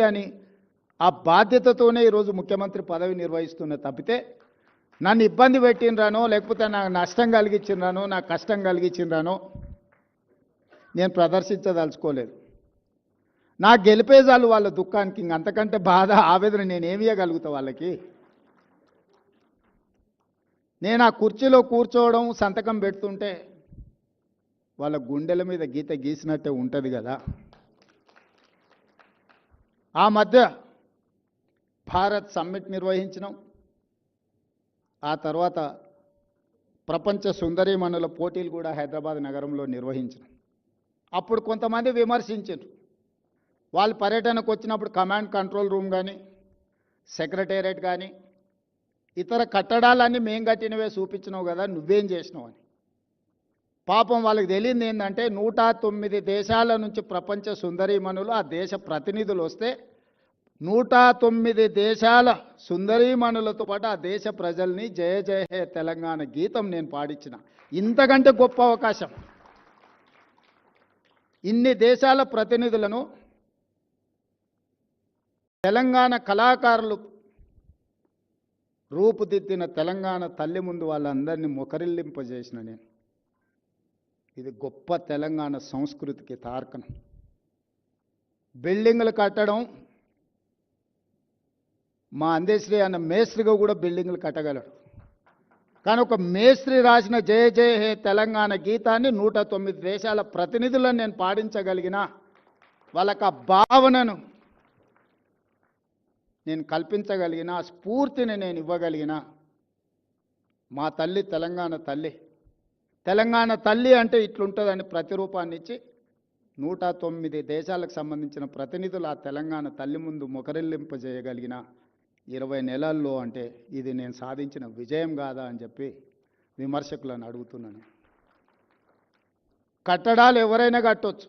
అని ఆ బాధ్యతతోనే ఈరోజు ముఖ్యమంత్రి పదవి నిర్వహిస్తున్న తప్పితే నన్ను ఇబ్బంది పెట్టినరానో లేకపోతే నాకు నష్టం కలిగించినరానో నాకు కష్టం కలిగించినరానో నేను ప్రదర్శించదలుచుకోలేదు. నా గెలిపేజాలు వాళ్ళ దుఃఖానికి ఇంక అంతకంటే బాధ ఆవేదన నేను ఏమి ఇవ్వగలుగుతా వాళ్ళకి? నేను ఆ కుర్చీలో కూర్చోవడం సంతకం పెడుతుంటే వాళ్ళ గుండెల మీద గీత గీసినట్టే ఉంటుంది కదా. ఆ మధ్య భారత్ సమ్మిట్ నిర్వహించినాం. ఆ తర్వాత ప్రపంచ సుందరీమణుల పోటీలు కూడా హైదరాబాద్ నగరంలో నిర్వహించినాం. అప్పుడు కొంతమంది విమర్శించారు వాళ్ళు పర్యటనకు వచ్చినప్పుడు కమాండ్ కంట్రోల్ రూమ్ కానీ సెక్రటేరియట్ కానీ ఇతర కట్టడాలన్నీ మేం కట్టినవే చూపించినావు కదా నువ్వేం చేసినావు అని. పాపం వాళ్ళకి తెలియంది ఏంటంటే నూట తొమ్మిది దేశాల నుంచి ప్రపంచ సుందరీమణులు ఆ దేశ ప్రతినిధులు వస్తే నూట తొమ్మిది దేశాల సుందరీమణులతో పాటు ఆ దేశ ప్రజల్ని జయ జయ హే తెలంగాణ గీతం నేను పాడించిన. ఇంతకంటే గొప్ప అవకాశం. ఇన్ని దేశాల ప్రతినిధులను తెలంగాణ కళాకారులు రూపుదిద్దిన తెలంగాణ తల్లి ముందు వాళ్ళందరినీ మొకరిల్లింపజేసిన నేను. ఇది గొప్ప తెలంగాణ సంస్కృతికి తార్కణం బిల్డింగ్లు కట్టడం మా అందేశ్రీ అన్న మేస్త్రిగా కూడా బిల్డింగ్లు కట్టగలడు. కానీ ఒక మేస్త్రి రాసిన జయ జయ హే తెలంగాణ గీతాన్ని నూట తొమ్మిది దేశాల ప్రతినిధులను నేను పాడించగలిగిన వాళ్ళకి ఆ భావనను నేను కల్పించగలిగిన స్ఫూర్తిని నేను ఇవ్వగలిగిన మా తల్లి తెలంగాణ తల్లి. తెలంగాణ తల్లి అంటే ఇట్లుంటుందని ప్రతిరూపాన్ని ఇచ్చి నూట తొమ్మిది దేశాలకు సంబంధించిన ప్రతినిధులు ఆ తెలంగాణ తల్లి ముందు మొకరిల్లింపజేయగలిగిన ఇరవై నెలల్లో అంటే ఇది నేను సాధించిన విజయం కాదా అని చెప్పి విమర్శకులను అడుగుతున్నాను. కట్టడాలు ఎవరైనా కట్టొచ్చు.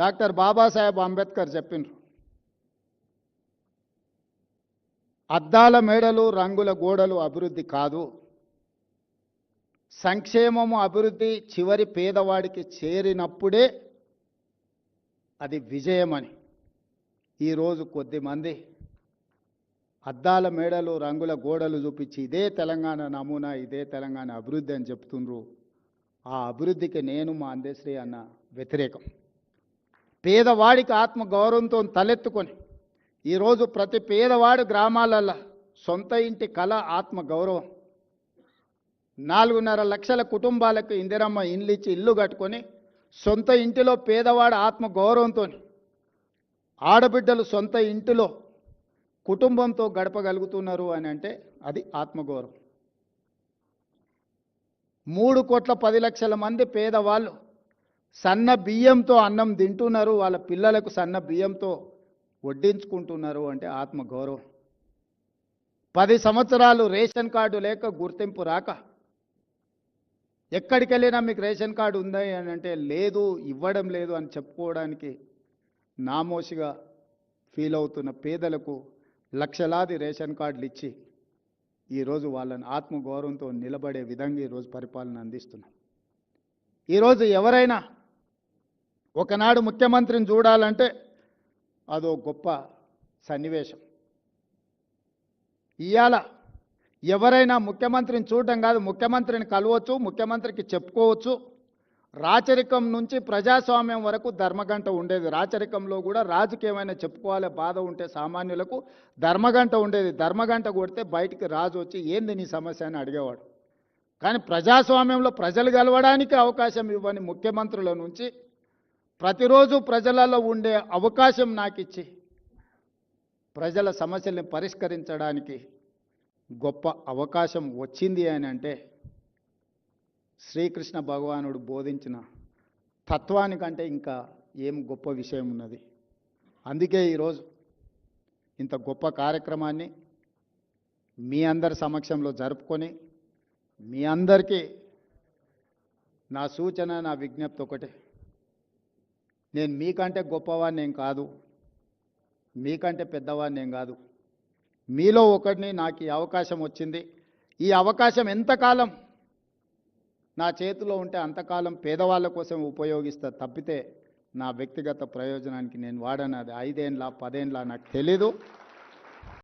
డాక్టర్ బాబాసాహెబ్ అంబేద్కర్ చెప్పిండ్రు. అద్దాల మేడలు రంగుల గోడలు అభివృద్ధి కాదు. సంక్షేమము అభివృద్ధి చివరి పేదవాడికి చేరినప్పుడే అది విజయమని. ఈరోజు కొద్దిమంది అద్దాల మేడలు రంగుల గోడలు చూపించి ఇదే తెలంగాణ నమూనా ఇదే తెలంగాణ అభివృద్ధి అని చెప్తుండ్రు. ఆ అభివృద్ధికి నేను మా అందశ్రీ అన్న వ్యతిరేకం. పేదవాడికి ఆత్మగౌరవంతో తలెత్తుకొని ఈరోజు ప్రతి పేదవాడు గ్రామాలల్లో సొంత ఇంటి కళ ఆత్మగౌరవం. నాలుగున్నర లక్షల కుటుంబాలకు ఇందిరమ్మ ఇండ్లు ఇచ్చి ఇల్లు కట్టుకొని సొంత ఇంటిలో పేదవాడు ఆత్మ గౌరవంతో ఆడబిడ్డలు సొంత ఇంటిలో కుటుంబంతో గడపగలుగుతున్నారు అని అంటే అది ఆత్మగౌరవం. మూడు కోట్ల పది లక్షల మంది పేదవాళ్ళు సన్న బియ్యంతో అన్నం తింటున్నారు వాళ్ళ పిల్లలకు సన్న బియ్యంతో వడ్డించుకుంటున్నారు అంటే ఆత్మగౌరవం. పది సంవత్సరాలు రేషన్ కార్డు లేక గుర్తింపు రాక ఎక్కడికి వెళ్ళినా మీకు రేషన్ కార్డు ఉందా అని అంటే లేదు ఇవ్వడం లేదు అని చెప్పుకోవడానికి నామోషిగా ఫీల్ అవుతున్న పేదలకు లక్షలాది రేషన్ కార్డులు ఇచ్చి ఈరోజు వాళ్ళని ఆత్మగౌరవంతో నిలబడే విధంగా ఈరోజు పరిపాలన అందిస్తున్నాం. ఈరోజు ఎవరైనా ఒకనాడు ముఖ్యమంత్రిని చూడాలంటే అదో గొప్ప సన్నివేశం. ఇవాళ ఎవరైనా ముఖ్యమంత్రిని చూడటం కాదు ముఖ్యమంత్రిని కలవచ్చు ముఖ్యమంత్రికి చెప్పుకోవచ్చు. రాచరికం నుంచి ప్రజాస్వామ్యం వరకు ధర్మగంట ఉండేది. రాచరికంలో కూడా రాజుకి ఏమైనా చెప్పుకోవాలి బాధ ఉంటే సామాన్యులకు ధర్మగంట ఉండేది. ధర్మగంట కొడితే బయటికి రాజు వచ్చి ఏంది నీ సమస్య? అని అడిగేవాడు. కానీ ప్రజాస్వామ్యంలో ప్రజలు గెలవడానికి అవకాశం ఇవ్వని ముఖ్యమంత్రుల నుంచి ప్రతిరోజు ప్రజలలో ఉండే అవకాశం నాకు ఇచ్చి ప్రజల సమస్యల్ని పరిష్కరించడానికి గొప్ప అవకాశం వచ్చింది అని అంటే శ్రీకృష్ణ భగవానుడు బోధించిన తత్వానికంటే ఇంకా ఏం గొప్ప విషయం ఉన్నది. అందుకే ఈరోజు ఇంత గొప్ప కార్యక్రమాన్ని మీ అందరి సమక్షంలో జరుపుకొని మీ అందరికీ నా సూచన నా విజ్ఞప్తి ఒకటే. నేను మీకంటే గొప్పవాడిని ఏం కాదు. మీకంటే పెద్దవాడిని ఏం కాదు. మీలో ఒకడిని నాకు ఈ అవకాశం వచ్చింది. ఈ అవకాశం ఎంతకాలం నా చేతిలో ఉంటే అంతకాలం పేదవాళ్ళ కోసం ఉపయోగిస్తా తప్పితే నా వ్యక్తిగత ప్రయోజనానికి నేను వాడనది అది ఐదేండ్ల పదేండ్ల నాకు తెలీదు.